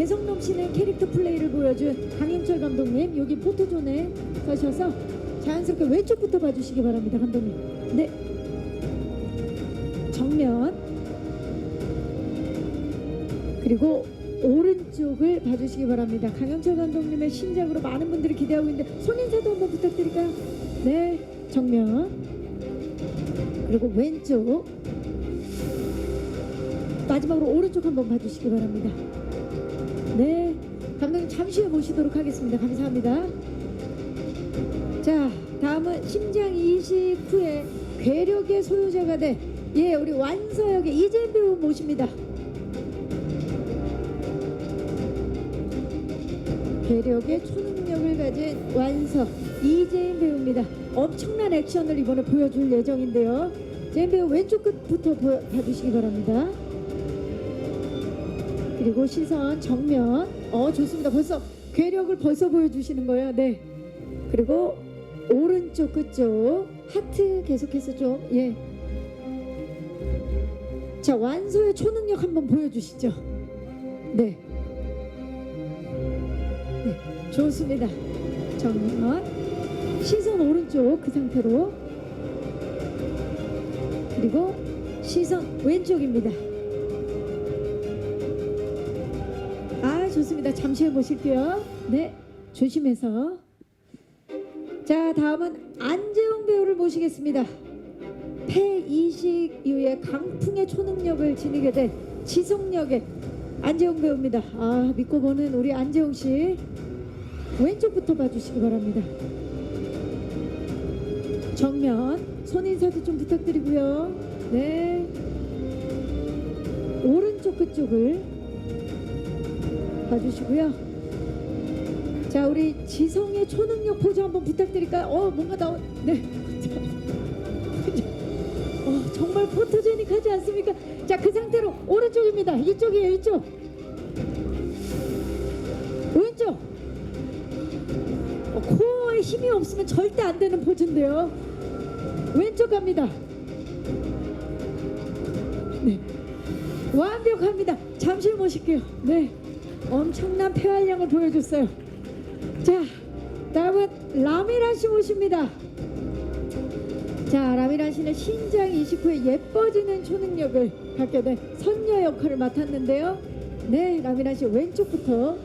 개성 넘치는 캐릭터 플레이를 보여준 강영철 감독님 여기 포토존에 서셔서 자연스럽게 왼쪽부터 봐주시기 바랍니다 감독님. 네. 정면. 그리고 오른쪽을 봐주시기 바랍니다. 강영철 감독님의 신작으로 많은 분들이 기대하고 있는데 손인사도 한번 부탁드릴까요? 네 정면. 그리고 왼쪽. 마지막으로 오른쪽 한번 봐주시기 바랍니다. 네, 감독님 잠시 후에 모시도록 하겠습니다. 감사합니다. 자, 다음은 심장 이식 후에 괴력의 소유자가 된 예, 우리 완서역의 이재인 배우 모십니다. 괴력의 초능력을 가진 완서 이재인 배우입니다. 엄청난 액션을 이번에 보여줄 예정인데요. 재인 배우 왼쪽 끝부터 보- 봐주시기 바랍니다. 그리고 시선 정면. 어 좋습니다. 벌써 괴력을 벌써 보여주시는 거예요. 네. 그리고 오른쪽 끝쪽 하트 계속해서 좀 예. 자 완소의 초능력 한번 보여주시죠. 네. 네, 좋습니다. 정면 시선 오른쪽 그 상태로 그리고 시선 왼쪽입니다. 좋습니다. 잠시 후에 보실게요. 네 조심해서 자 다음은 안재홍 배우를 모시겠습니다. 폐이식 이후에 강풍의 초능력을 지니게 된 지속력의 안재홍 배우입니다. 아 믿고 보는 우리 안재홍 씨 왼쪽부터 봐주시기 바랍니다. 정면 손 인사도 좀 부탁드리고요. 네 오른쪽 그쪽을 봐주시고요. 자 우리 지성의 초능력 포즈 한번 부탁드릴까요? 어 뭔가 나오 네. 어, 정말 포토제닉 하지 않습니까? 자 그 상태로 오른쪽입니다. 이쪽이에요 이쪽. 왼쪽. 어, 코어에 힘이 없으면 절대 안 되는 포즈인데요. 왼쪽 갑니다. 네. 완벽합니다. 잠시 후 모실게요. 네. 엄청난 폐활량을 보여줬어요. 자, 다음은 라미란 씨 모십니다. 자, 라미란 씨는 신장 이식 후에 예뻐지는 초능력을 갖게 된 선녀 역할을 맡았는데요. 네, 라미란 씨 왼쪽부터.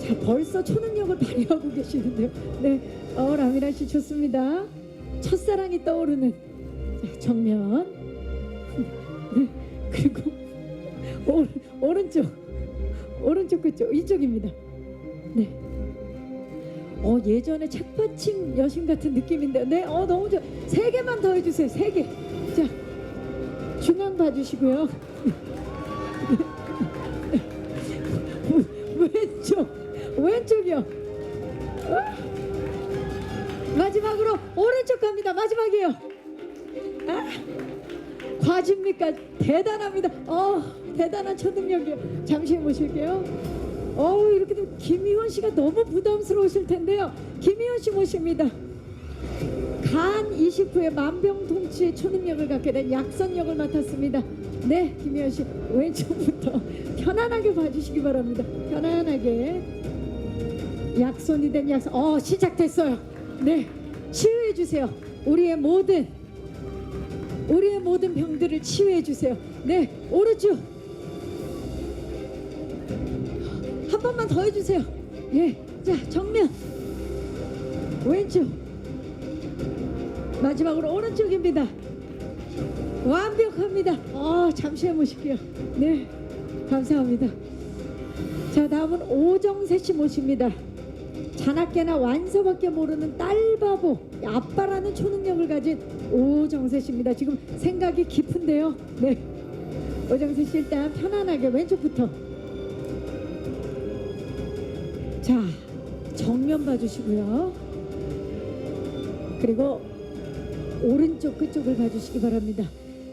자, 벌써 초능력을 발휘하고 계시는데요. 네, 어, 라미란 씨 좋습니다. 첫사랑이 떠오르는 자, 정면. 네, 그리고 오, 오른쪽. 오른쪽 그쪽 이쪽입니다. 네. 어 예전에 책받침 여신 같은 느낌인데 네. 어 너무 좋아. 세 개만 더 해주세요. 세 개. 자 중앙 봐주시고요. 왼쪽 왼쪽이요. 어? 마지막으로 오른쪽 갑니다. 마지막이에요. 아, 과즙니까? 대단합니다. 어, 대단한 초능력이에요. 잠시 모실게요. 어우, 이렇게 되면 김희원 씨가 너무 부담스러우실 텐데요. 김희원 씨 모십니다. 간 이식 후에 만병통치의 초능력을 갖게 된 약선역을 맡았습니다. 네, 김희원 씨 왼쪽부터 편안하게 봐주시기 바랍니다. 편안하게 약손이 된 약선. 어, 시작됐어요. 네, 치유해 주세요. 우리의 모든 우리의 모든 병들을 치유해 주세요. 네, 오른쪽 한 번만 더 해주세요. 예, 자 정면 왼쪽 마지막으로 오른쪽입니다. 완벽합니다. 어, 잠시 해보실게요. 네, 감사합니다. 자 다음은 오정세 씨 모십니다. 자나깨나 완서밖에 모르는 딸바보 아빠라는 초능력을 가진 오정세 씨입니다. 지금 생각이 깊은데요. 네, 오정세 씨 일단 편안하게 왼쪽부터. 자 정면 봐주시고요. 그리고 오른쪽 끝쪽을 봐주시기 바랍니다.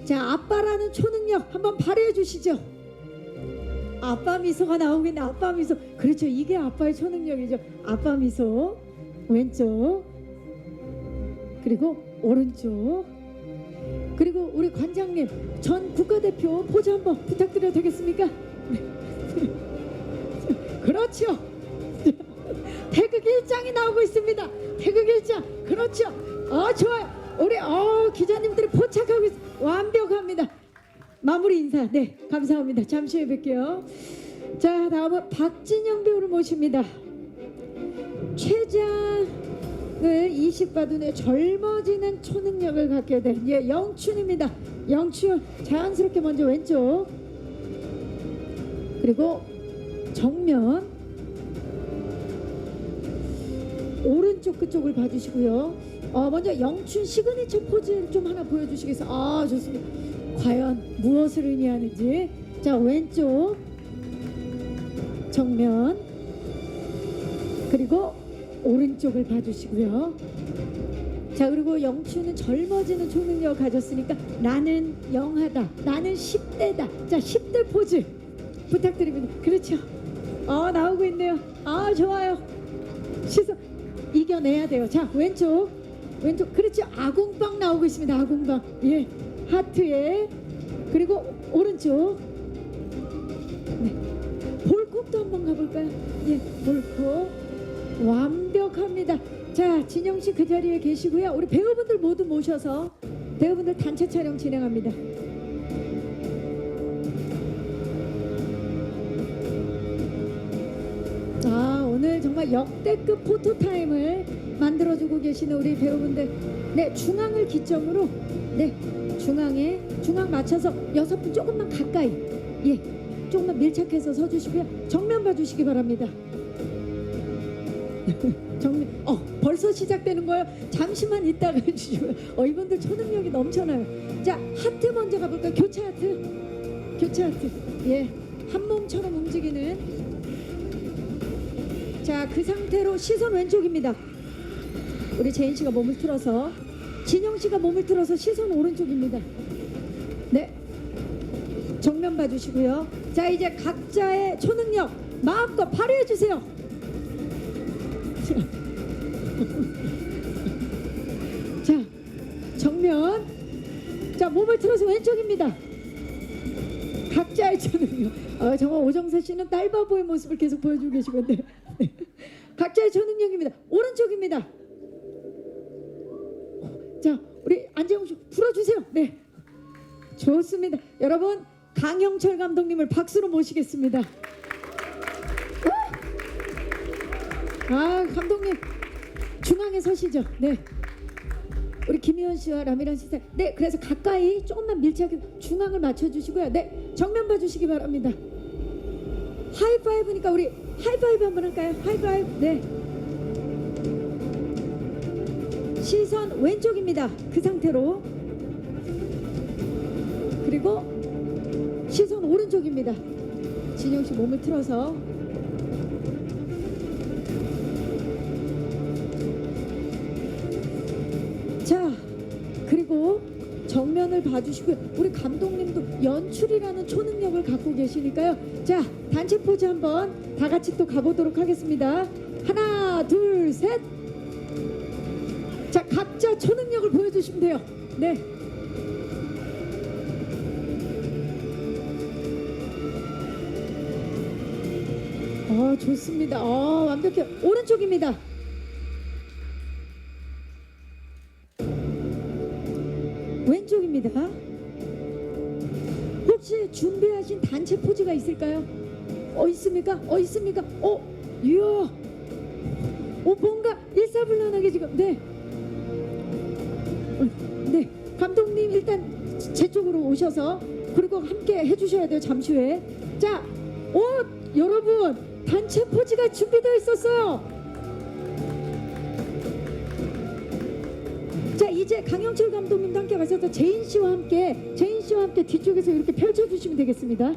자 아빠라는 초능력 한번 발휘해 주시죠. 아빠 미소가 나오겠네. 아빠 미소. 그렇죠. 이게 아빠의 초능력이죠. 아빠 미소. 왼쪽. 그리고 오른쪽. 그리고 우리 관장님 전 국가대표 포즈 한번 부탁드려도 되겠습니까? 네. 그렇죠. 태극 일장이 나오고 있습니다. 태극 일장. 그렇죠. 어 좋아요. 우리 어 기자님들이 포착하고 있 완벽합니다. 마무리 인사. 네, 감사합니다. 잠시 후에 뵐게요. 자, 다음은 박진영 배우를 모십니다. 최장을 이식받은 후에 젊어지는 초능력을 갖게 된 예, 영춘입니다. 영춘 자연스럽게 먼저 왼쪽 그리고 정면 오른쪽 그쪽을 봐주시고요. 어, 먼저 영춘 시그니처 포즈를 좀 하나 보여주시겠어요? 아 좋습니다. 과연 무엇을 의미하는지 자 왼쪽 정면 그리고 오른쪽을 봐주시고요. 자 그리고 영춘은 젊어지는 초능력을 가졌으니까 나는 영하다 나는 10대다 자 10대 포즈 부탁드립니다 그렇죠 어 나오고 있네요 아 좋아요 시선 이겨내야 돼요. 자 왼쪽. 왼쪽. 그렇죠 아궁빵 나오고 있습니다. 아궁빵. 예. 하트에. 그리고 오른쪽. 네. 볼콕도 한번 가볼까요? 예. 볼콕 완벽합니다. 자, 진영 씨 그 자리에 계시고요. 우리 배우분들 모두 모셔서 배우분들 단체 촬영 진행합니다. 오늘 정말 역대급 포토 타임을 만들어주고 계시는 우리 배우분들. 네, 중앙을 기점으로 네, 중앙에 중앙 맞춰서 여섯 분 조금만 가까이 예, 조금만 밀착해서 서주시고요. 정면 봐주시기 바랍니다. 정리. 어 벌써 시작되는 거예요. 잠시만 있다가 해주시고요. 어 이분들 초능력이 넘쳐나요. 자 하트 먼저 가볼까요? 교체 하트. 교체 하트. 예. 한 몸처럼 움직이는. 자 그 상태로 시선 왼쪽입니다. 우리 제인 씨가 몸을 틀어서 진영 씨가 몸을 틀어서 시선 오른쪽입니다. 네. 정면 봐주시고요. 자 이제 각자의 초능력 마음껏 발휘해 주세요. 자, 정면. 자, 몸을 틀어서 왼쪽입니다. 각자의 초능력. 아, 정말 오정세 씨는 딸바보의 모습을 계속 보여주고 계시건데. 초능력입니다. 오른쪽입니다. 자, 우리 안재홍 씨 불어주세요. 네. 좋습니다. 여러분, 강영철 감독님을 박수로 모시겠습니다. 아 감독님 중앙에 서시죠. 네. 우리 김희원 씨와 라미란 씨. 네, 그래서 가까이 조금만 밀착해 중앙을 맞춰주시고요. 네, 정면 봐주시기 바랍니다. 하이파이브니까 우리 하이파이브 한번 할까요? 하이파이브. 네. 시선 왼쪽입니다. 그 상태로. 그리고 시선 오른쪽입니다. 진영 씨 몸을 틀어서 자, 그리고 정면을 봐주시고요. 우리 감독님도 연출이라는 초능력을 갖고 계시니까요. 자, 단체 포즈 한번 다 같이 또 가보도록 하겠습니다. 하나, 둘, 셋. 자, 각자 초능력을 보여주시면 돼요. 네. 어, 좋습니다. 어, 완벽해요. 오른쪽입니다. 왼쪽입니다. 혹시 준비하신 단체 포즈가 있을까요? 어 있습니까? 어 있습니까? 어 이야, 어 뭔가 일사불란하게 지금 네, 어, 네 감독님 일단 제 쪽으로 오셔서 그리고 함께 해주셔야 돼요 잠시 후에 자, 어 여러분 단체 포즈가 준비되어 있었어요. 자 이제 강영철 감독님도 함께 가셔서 제인 씨와 함께 제인 씨와 함께 뒤쪽에서 이렇게 펼쳐주시면 되겠습니다.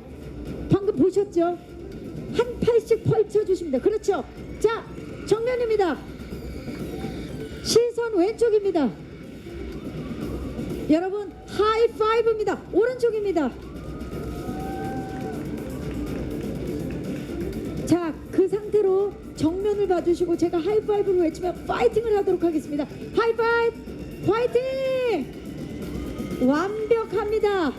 방금 보셨죠? 한 팔씩 돼요. 그렇죠? 자 정면입니다. 시선 왼쪽입니다. 여러분 하이파이브입니다. 오른쪽입니다. 자, 그 상태로 정면을 봐주시고 제가 하이파이브를 외치면 파이팅을 하도록 하겠습니다. 하이파이브! 파이팅! 완벽합니다.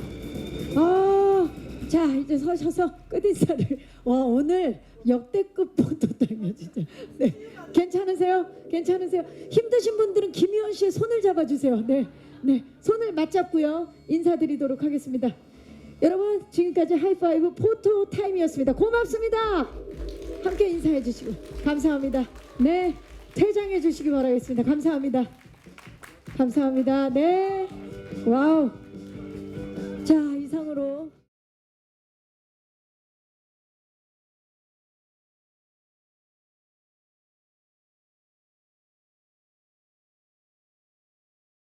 아, 자 이제 서셔서 끝인사를 와 오늘 역대급 포토타임이야 진짜 네 괜찮으세요 괜찮으세요 힘드신 분들은 김희원 씨의 손을 잡아주세요 네 네 손을 맞잡고요. 인사드리도록 하겠습니다. 여러분 지금까지 하이파이브 포토 타임이었습니다. 고맙습니다. 함께 인사해 주시고. 감사합니다. 네 퇴장해 주시기 바라겠습니다. 감사합니다. 감사합니다. 네. 와우. 자